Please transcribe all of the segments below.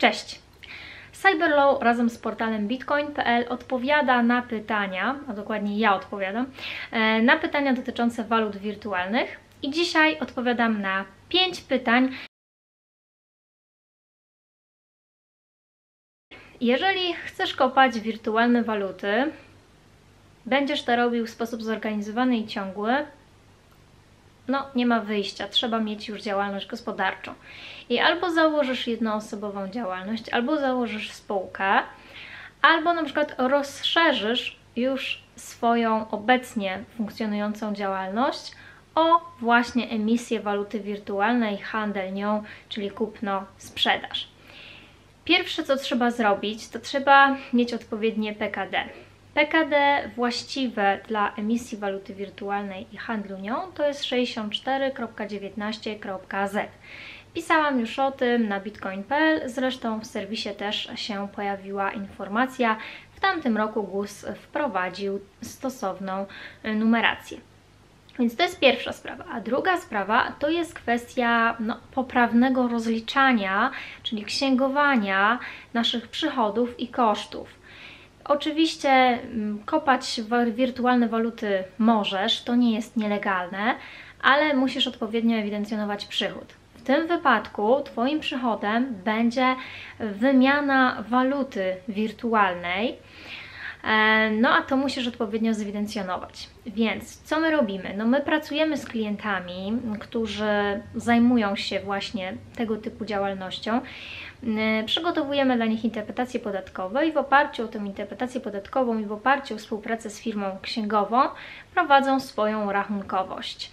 Cześć! Cyberlaw razem z portalem bitcoin.pl odpowiada na pytania, a dokładnie ja odpowiadam, e, na pytania dotyczące walut wirtualnych i dzisiaj odpowiadam na 5 pytań. Jeżeli chcesz kopać wirtualne waluty, będziesz to robił w sposób zorganizowany i ciągły, no nie ma wyjścia, trzeba mieć już działalność gospodarczą. I albo założysz jednoosobową działalność, albo założysz spółkę, albo na przykład rozszerzysz już swoją obecnie funkcjonującą działalność o właśnie emisję waluty wirtualnej, handel nią, czyli kupno-sprzedaż. Pierwsze, co trzeba zrobić, to trzeba mieć odpowiednie PKD. PKD właściwe dla emisji waluty wirtualnej i handlu nią to jest 64.19.z. Pisałam już o tym na bitcoin.pl, zresztą w serwisie też się pojawiła informacja. W tamtym roku GUS wprowadził stosowną numerację. Więc to jest pierwsza sprawa. A druga sprawa to jest kwestia no, poprawnego rozliczania, czyli księgowania naszych przychodów i kosztów. Oczywiście mm, kopać wirtualne waluty możesz, to nie jest nielegalne, ale musisz odpowiednio ewidencjonować przychód. W tym wypadku Twoim przychodem będzie wymiana waluty wirtualnej, no a to musisz odpowiednio zewidencjonować. Więc co my robimy? No my pracujemy z klientami, którzy zajmują się właśnie tego typu działalnością. E, przygotowujemy dla nich interpretacje podatkowe i w oparciu o tę interpretację podatkową i w oparciu o współpracę z firmą księgową prowadzą swoją rachunkowość.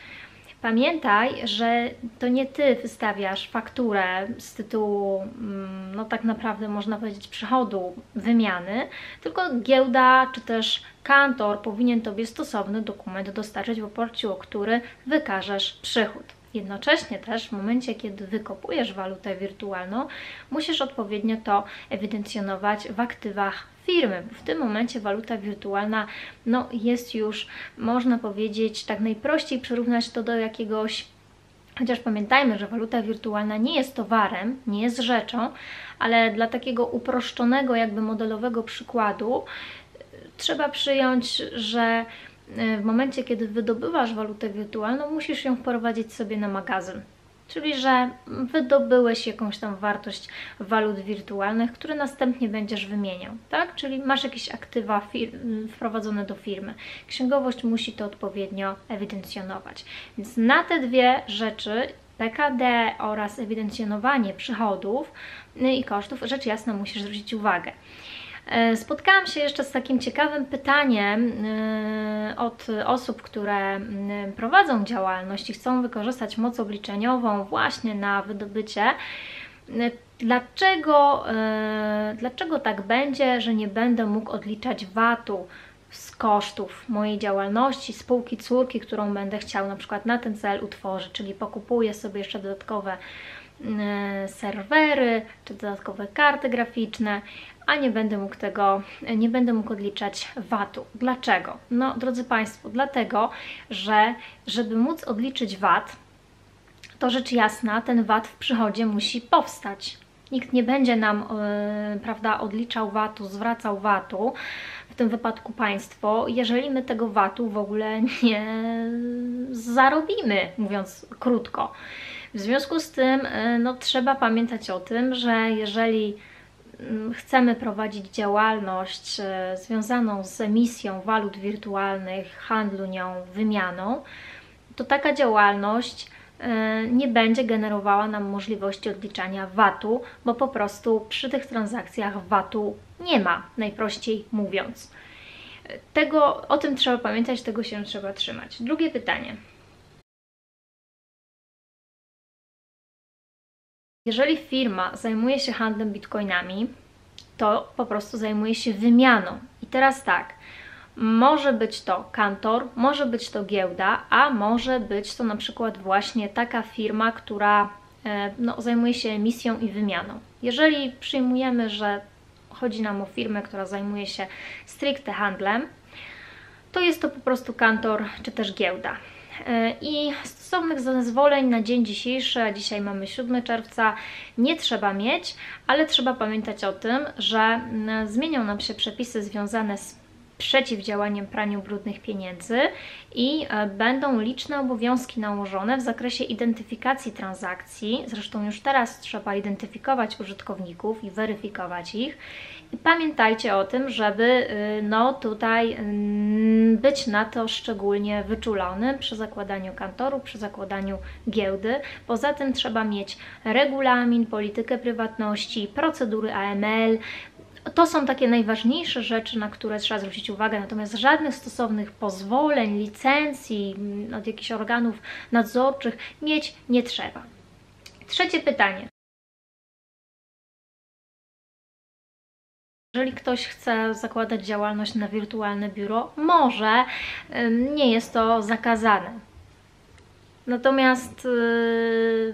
Pamiętaj, że to nie Ty wystawiasz fakturę z tytułu, mm, no tak naprawdę można powiedzieć, przychodu wymiany, tylko giełda czy też kantor powinien Tobie stosowny dokument dostarczyć, w oparciu o który wykażesz przychód. Jednocześnie też w momencie, kiedy wykopujesz walutę wirtualną, musisz odpowiednio to ewidencjonować w aktywach firmy. W tym momencie waluta wirtualna no, jest już, można powiedzieć, tak najprościej przyrównać to do jakiegoś Chociaż pamiętajmy, że waluta wirtualna nie jest towarem, nie jest rzeczą, ale dla takiego uproszczonego, jakby modelowego przykładu trzeba przyjąć, że w momencie, kiedy wydobywasz walutę wirtualną, musisz ją wprowadzić sobie na magazyn. Czyli, że wydobyłeś jakąś tam wartość walut wirtualnych, które następnie będziesz wymieniał, tak? Czyli masz jakieś aktywa wprowadzone do firmy. Księgowość musi to odpowiednio ewidencjonować. Więc na te dwie rzeczy PKD oraz ewidencjonowanie przychodów i kosztów, rzecz jasna musisz zwrócić uwagę. E, spotkałam się jeszcze z takim ciekawym pytaniem e, od osób, które prowadzą działalność i chcą wykorzystać moc obliczeniową właśnie na wydobycie. E, dlaczego, dlaczego tak będzie, że nie będę mógł odliczać VAT-u z kosztów mojej działalności, spółki córki, którą będę chciał na przykład na ten cel utworzyć, czyli pokupuję sobie jeszcze dodatkowe serwery, czy dodatkowe karty graficzne, a nie będę mógł tego, nie będę mógł odliczać VAT-u. Dlaczego? No, drodzy Państwo, dlatego, że żeby móc odliczyć VAT, to rzecz jasna, ten VAT w przychodzie musi powstać. Nikt nie będzie nam, yy, prawda, odliczał VAT-u, zwracał VAT-u, w tym wypadku państwo, jeżeli my tego VAT-u w ogóle nie zarobimy, mówiąc krótko. W związku z tym, yy, no, trzeba pamiętać o tym, że jeżeli Mm, chcemy prowadzić działalność e, związaną z emisją walut wirtualnych, handlu nią, wymianą, to taka działalność e, nie będzie generowała nam możliwości odliczania VAT-u, bo po prostu przy tych transakcjach VAT-u nie ma, najprościej mówiąc. Tego, o tym trzeba pamiętać, tego się trzeba trzymać. Drugie pytanie. Jeżeli firma zajmuje się handlem bitcoinami, to po prostu zajmuje się wymianą. I teraz tak, może być to kantor, może być to giełda, a może być to na przykład właśnie taka firma, która e, no, zajmuje się emisją i wymianą. Jeżeli przyjmujemy, że chodzi nam o firmę, która zajmuje się stricte handlem, to jest to po prostu kantor czy też giełda. E, I stosownych zezwoleń na dzień dzisiejszy, a dzisiaj mamy 7 czerwca, nie trzeba mieć, ale trzeba pamiętać o tym, że mm, zmienią nam się przepisy związane z przeciwdziałaniem praniu brudnych pieniędzy i e, będą liczne obowiązki nałożone w zakresie identyfikacji transakcji. Zresztą już teraz trzeba identyfikować użytkowników i weryfikować ich. I pamiętajcie o tym, żeby y, no tutaj mm, być na to szczególnie wyczulonym przy zakładaniu kantoru, przy zakładaniu giełdy. Poza tym trzeba mieć regulamin, politykę prywatności, procedury AML, to są takie najważniejsze rzeczy, na które trzeba zwrócić uwagę, natomiast żadnych stosownych pozwoleń, licencji mm, od jakichś organów nadzorczych mieć nie trzeba. Trzecie pytanie. Jeżeli ktoś chce zakładać działalność na wirtualne biuro, może, nie jest to zakazane. Natomiast yy,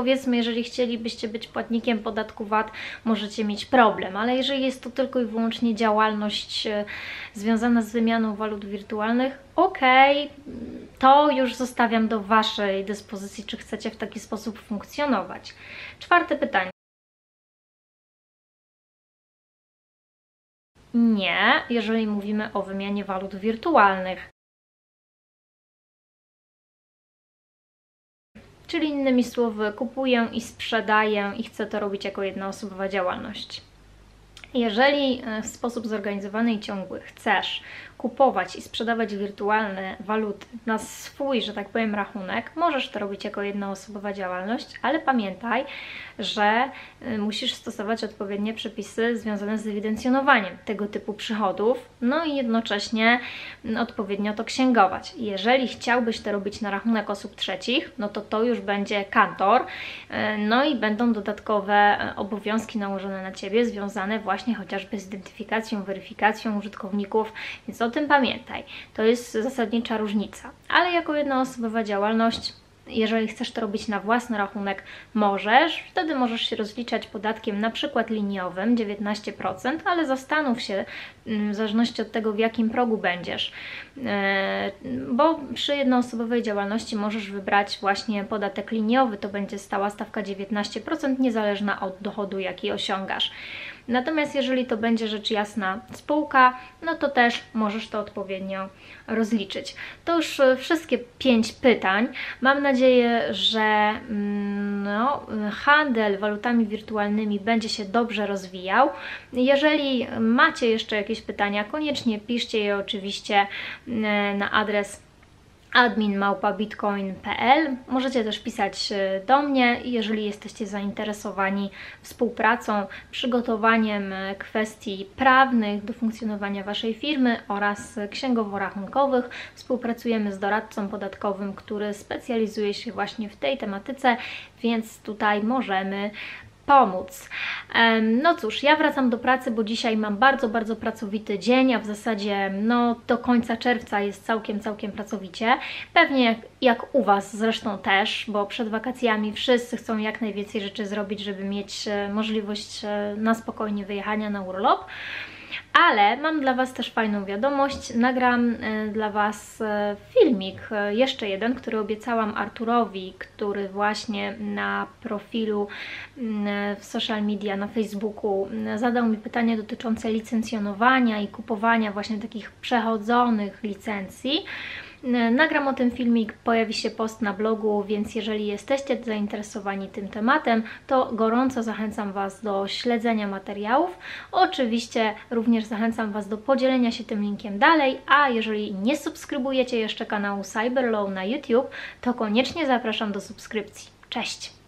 powiedzmy, jeżeli chcielibyście być płatnikiem podatku VAT, możecie mieć problem, ale jeżeli jest to tylko i wyłącznie działalność yy, związana z wymianą walut wirtualnych, ok, to już zostawiam do Waszej dyspozycji, czy chcecie w taki sposób funkcjonować. Czwarte pytanie. Nie, jeżeli mówimy o wymianie walut wirtualnych. Czyli innymi słowy, kupuję i sprzedaję i chcę to robić jako jednoosobowa działalność. Jeżeli e, w sposób zorganizowany i ciągły chcesz kupować i sprzedawać wirtualne waluty na swój, że tak powiem, rachunek, możesz to robić jako jednoosobowa działalność, ale pamiętaj, że y, musisz stosować odpowiednie przepisy związane z ewidencjonowaniem tego typu przychodów, no i jednocześnie odpowiednio to księgować. Jeżeli chciałbyś to robić na rachunek osób trzecich, no to to już będzie kantor, y, no i będą dodatkowe obowiązki nałożone na Ciebie, związane właśnie chociażby z identyfikacją, weryfikacją użytkowników, więc o tym pamiętaj. To jest zasadnicza różnica. Ale jako jednoosobowa działalność jeżeli chcesz to robić na własny rachunek, możesz. Wtedy możesz się rozliczać podatkiem na przykład liniowym 19%, ale zastanów się mm, w zależności od tego, w jakim progu będziesz. E, bo przy jednoosobowej działalności możesz wybrać właśnie podatek liniowy, to będzie stała stawka 19%, niezależna od dochodu, jaki osiągasz. Natomiast jeżeli to będzie rzecz jasna spółka, no to też możesz to odpowiednio rozliczyć. To już e, wszystkie pięć pytań. Mam nadzieję, że mm, no, handel walutami wirtualnymi będzie się dobrze rozwijał. Jeżeli macie jeszcze jakieś pytania, koniecznie piszcie je oczywiście mm, na adres admin.bitcoin.pl. Możecie też pisać e, do mnie, jeżeli jesteście zainteresowani współpracą, przygotowaniem e, kwestii prawnych do funkcjonowania Waszej firmy oraz księgowo-rachunkowych. Współpracujemy z doradcą podatkowym, który specjalizuje się właśnie w tej tematyce, więc tutaj możemy pomóc. No cóż, ja wracam do pracy, bo dzisiaj mam bardzo, bardzo pracowity dzień, a w zasadzie no, do końca czerwca jest całkiem, całkiem pracowicie. Pewnie jak, jak u Was zresztą też, bo przed wakacjami wszyscy chcą jak najwięcej rzeczy zrobić, żeby mieć e, możliwość e, na spokojnie wyjechania na urlop. Ale mam dla Was też fajną wiadomość. Nagram e, dla Was e, filmik, e, jeszcze jeden, który obiecałam Arturowi, który właśnie na profilu mm, w social media, na Facebooku mm, zadał mi pytanie dotyczące licencjonowania i kupowania właśnie takich przechodzonych licencji. Nagram o tym filmik, pojawi się post na blogu, więc jeżeli jesteście zainteresowani tym tematem, to gorąco zachęcam Was do śledzenia materiałów. Oczywiście również zachęcam Was do podzielenia się tym linkiem dalej, a jeżeli nie subskrybujecie jeszcze kanału Cyberlaw na YouTube, to koniecznie zapraszam do subskrypcji. Cześć!